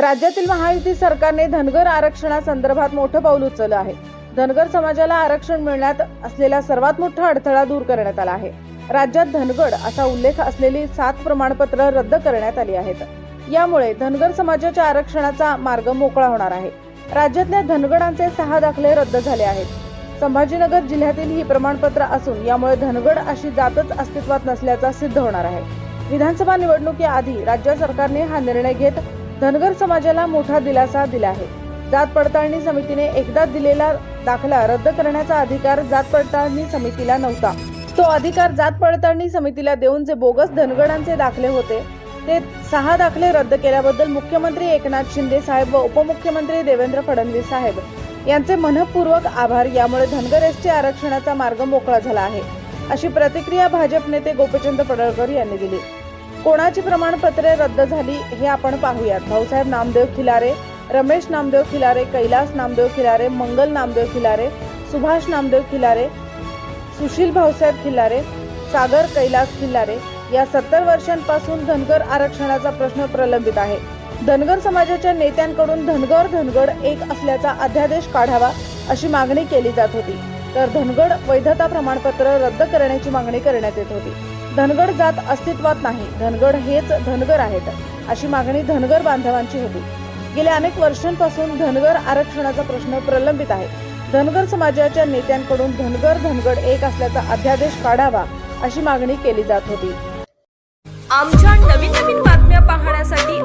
राज्यातील महायुती सरकारने धनगर आरक्षणासंदर्भात मोठं पाऊल उचललं आहे. धनगर समाजाला आरक्षण मिळण्यात असलेला सर्वात मोठा अडथळा दूर करण्यात आला आहे. राज्यात धनगड असा उल्लेख असलेली सात प्रमाणपत्र रद्द करण्यात आली आहेत. यामुळे धनगर समाजाच्या आरक्षणाचा मार्ग मोकळा होणार आहे. राज्यातल्या धनगडांचे सहा दाखले रद्द झाले आहेत. संभाजीनगर जिल्ह्यातील ही प्रमाणपत्र असून यामुळे धनगड अशी जातच अस्तित्वात नसल्याचा सिद्ध होणार आहे. विधानसभा निवडणुकीआधी राज्य सरकारने हा निर्णय घेत धनगर समाजाला मोठा दिलासा दिला आहे. जात पडताळणी समितीने एकदा दिलेला दाखला रद्द करण्याचा अधिकार जात पडताळणी समितीला नव्हता. तो अधिकार जात पडताळणी समितीला देऊन जे बोगस धनगडांचे दाखले होते ते सहा दाखले रद्द केल्याबद्दल मुख्यमंत्री एकनाथ शिंदे साहेब व उपमुख्यमंत्री देवेंद्र फडणवीस साहेब यांचे मनपूर्वक आभार. यामुळे धनगर एसटी आरक्षणाचा मार्ग मोकळा झाला आहे. अशी प्रतिक्रिया भाजप नेते गोपीचंद पडळकर यांनी दिली. कोणाची प्रमाणपत्रे रद्द झाली हे आपण पाहूयात. भाऊसाहेब नामदेव खिलारे रमेश नामदेव खिलारे कैलास नामदेव खिलारे मंगल नामदेव खिलारे सुभाष नामदेव खिलारे सुशील भाऊसाहेब खिल्लारे सागर कैलास खिल्लारे या सत्तर वर्षांपासून धनगर आरक्षणाचा प्रश्न प्रलंबित आहे. धनगर समाजाच्या नेत्यांकडून धनगर धनगड एक असल्याचा अध्यादेश काढावा अशी मागणी केली जात होती. तर धनगड वैधता प्रमाणपत्र रद्द करण्याची मागणी करण्यात येत होती. धनगड जात अस्तित्वात नाही. धनगड हेच धनगर आहेत अशी मागणी धनगर बांधवांची होती. गेल्या अनेक वर्षांपासून धनगर आरक्षणाचा प्रश्न प्रलंबित आहे. धनगर समाजाच्या नेत्यांकडून धनगर धनगड एक असल्याचा अध्यादेश काढावा अशी मागणी केली जात होती. आमच्या नवीन नवीन बातम्या पाहण्यासाठी